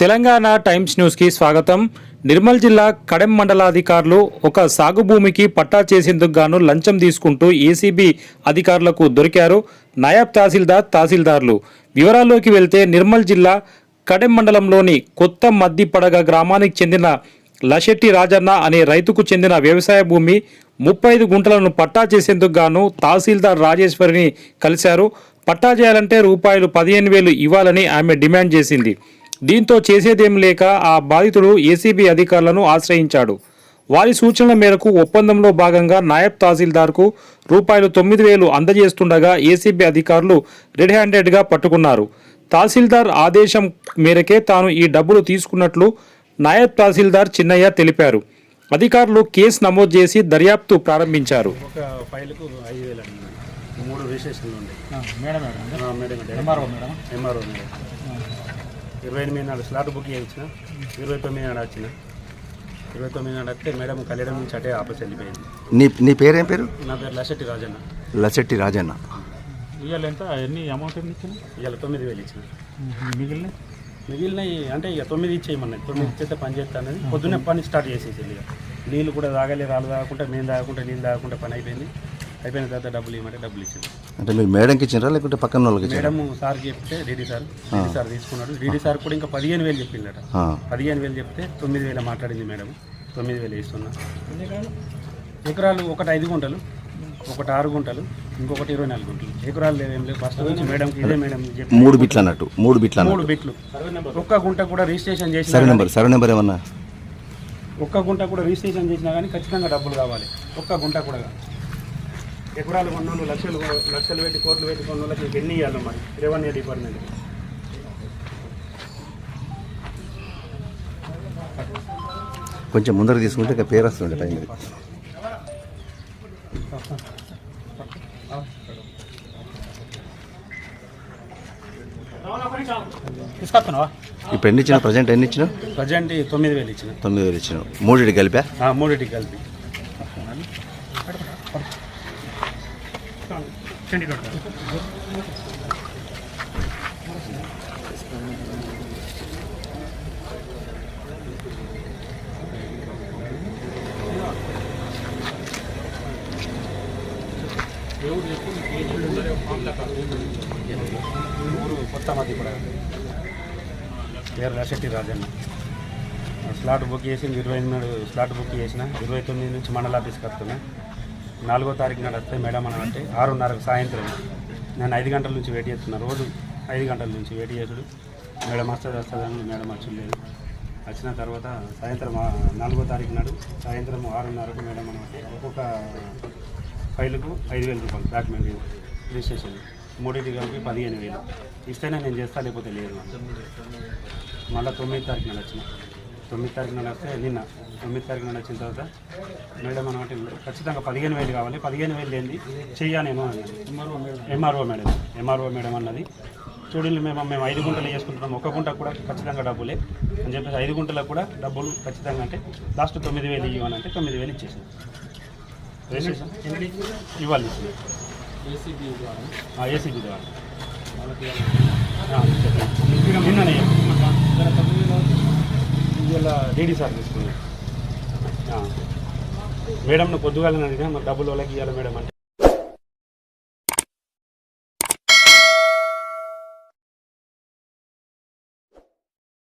Telangana times న్యూస్కి స్వాగతం. నిర్మల్ జిల్లా కడెం మండలాధికారులు ఒక సాగు భూమికి పట్టా చేసేందుకు గాను లంచం తీసుకుంటూ ఏసీబీ అధికారులకు దొరికారు. నాయబ్ తహసీల్దార్ తహసీల్దార్లు. వివరాల్లోకి వెళ్తే నిర్మల్ జిల్లా కడెం మండలంలోని కొత్త మద్దిపడగ గ్రామానికి చెందిన లషెట్టి రాజన్న అనే రైతుకు చెందిన వ్యవసాయ భూమి ముప్పై ఐదు గుంటలను పట్టా చేసేందుకు గాను తహసీల్దార్ రాజేశ్వరిని కలిశారు. పట్టా చేయాలంటే రూపాయలు పదిహేను వేలు ఇవ్వాలని ఆమె డిమాండ్ చేసింది. దీంతో చేసేదేం లేక ఆ బాధితుడు ఏసీబీ అధికారులను ఆశ్రయించాడు. వారి సూచనల మేరకు ఒప్పందంలో భాగంగా నాయబ్ తహసీల్దార్కు రూపాయలు తొమ్మిది వేలు అందజేస్తుండగా ఏసీబీ అధికారులు రెడ్ హ్యాండెడ్గా పట్టుకున్నారు. తహసీల్దార్ ఆదేశం మేరకే తాను ఈ డబ్బులు తీసుకున్నట్లు నాయబ్ తహసీల్దార్ చిన్నయ్య తెలిపారు. అధికారులు కేసు నమోదు చేసి దర్యాప్తు ప్రారంభించారు. Madam madam madam. MRO madam. MRO madam. ఇరవై ఎనిమిది నాడు స్లాట్ బుక్ చేయించిన. ఇరవై తొమ్మిది నాడు వచ్చిన. ఇరవై తొమ్మిది నాడు వస్తే మేడం కళ్యాణం నుంచి అటే ఆఫీస్ వెళ్ళిపోయింది. నీ నీ పేరేం పేరు? నా పేరు లసెట్టి రాజన్న. లసెట్టి రాజన్న. ఇవాళ ఎంత? ఎన్ని అమౌంట్ ఎన్ని ఇచ్చిన? ఇవాళ తొమ్మిది వేలు ఇచ్చిన. మిగిలిన మిగిలినవి అంటే ఇక తొమ్మిది ఇచ్చేయమన్నది. తొమ్మిది ఇచ్చేస్తే పని చేస్తా అనేది పొద్దున్నే పని స్టార్ట్ చేసేసి ఇక. నీళ్ళు కూడా తాగలే రాళ్ళు తాగకుండా మేము తాగకుండా నీళ్ళు తాగకుండా పని అయిపోయింది. అయిపోయిన తర్వాత డబ్బులు ఇవ్వమంటే డబ్బులు ఇచ్చింది అంటే మీరు మేడంకి ఇచ్చినారా లేకుంటే పక్కన వాళ్ళకి మేడం సార్ చెప్తే డీడీ సార్ డీడీ సార్ తీసుకున్నాడు. డీడీ సార్ కూడా ఇంకా పదిహేను వేలు చెప్పిండట. ఆ, పదిహేను వేలు చెప్తే తొమ్మిది వేల మాట్లాడింది మేడం. తొమ్మిది వేలు ఇస్తున్నా ఎకరాలు? ఒకటి ఐదు గుంటలు ఒకటి ఆరు గుంటలు ఇంకొకటి ఇరవై నాలుగు గుంటలు. ఎకరాలు లేవేం లేవు. ఫస్ట్ నుంచి మేడంకి ఇదే మేడం మూడు బిట్లు అన్నట్టు మూడు బిట్లు మూడు బిట్లు. ఒక్క గుంట కూడా రిజిస్ట్రేషన్ సరే చేసిన నెంబర్ సరే నెంబర్ ఏమన్నా? ఒక్క గుంట కూడా రిజిస్ట్రేషన్ చేసినా కానీ ఖచ్చితంగా డబ్బులు కావాలి ఒక్క గుంట కూడా కాదు. ఎకరాలు కొన్నోళ్ళు లక్షలు లక్షలు పెట్టి కోట్లు పెట్టి కొన్నోళ్ళకి నీకు ఎన్ని ఇవ్వాలి మరి? Revenue department? కొంచెం ముందర తీసుకుంటే ఇక పేరు వస్తుండే పైన. తీసుకొస్తున్నావా? ఇప్పుడు ఎన్ని ఇచ్చినా ప్రజెంట్ ఎన్ని ఇచ్చినా ప్రజెంట్ తొమ్మిది వేలు ఇచ్చిన. తొమ్మిది వేలు ఇచ్చినావు. మూడింటి కలిపా? ఆ, మూడింటికి కలిపి. ఊరు కొత్త మధ్య కూడా పేరు లశెట్టి రాజన్న స్లాట్ బుక్ చేసి ఇరవై ఎనిమిది నాడు స్లాట్ బుక్ చేసిన ఇరవై తొమ్మిది నుంచి మండల ఆఫీస్కి వస్తున్నా నాలుగో తారీఖు నాడు వస్తే మేడం అని అంటే ఆరున్నరకు సాయంత్రం నేను ఐదు గంటల నుంచి వెయిట్ చేస్తున్నా. రోజు ఐదు గంటల నుంచి వెయిట్ చేసుడు మేడం వస్తుంది వస్తుందని మేడం వచ్చలేదు వచ్చిన తర్వాత సాయంత్రం నాలుగో తారీఖు నాడు సాయంత్రం ఆరున్నరకు మేడం అని అంటే ఒక్కొక్క ఫైల్కు ఐదు వేల రూపాయలు డాక్యుమెంట్ రిజిస్ట్రేషన్. మూడింటి కలిపి పదిహేను వేలు. ఇస్తేనే నేను చేస్తా లేకపోతే లేదు. మళ్ళీ తొమ్మిది తారీఖు నాడు వచ్చిన. తొమ్మిది తారీఖు నాడు వస్తే నిన్న తొమ్మిది తారీఖు నాడు వచ్చిన తర్వాత మేడం అనమాట ఖచ్చితంగా పదిహేను వేలు కావాలి. పదిహేను వేలు ఏంది? చెయ్యానేమో అన్నది. MRO madam. ఎంఆర్ఓ మేడం అన్నది. చూడండి మేము మేము ఐదు గుంటలు చేసుకుంటున్నాం. ఒక గుంట కూడా ఖచ్చితంగా డబ్బులే. అని చెప్పేసి ఐదు గుంటలకు కూడా డబ్బులు ఖచ్చితంగా అంటే లాస్ట్ తొమ్మిది వేలు ఇవ్వని అంటే తొమ్మిది వేలు రిజిస్ట్రేషన్ ఇవ్వాలి. ఏసీబీ ద్వారా. నిన్ననే డీడీ సార్ తీసుకున్నాను మేడంను పొద్దుగాలని అడిగినా మరి డబ్బులు వాళ్ళకి ఇవ్వాలి మేడం అంటే.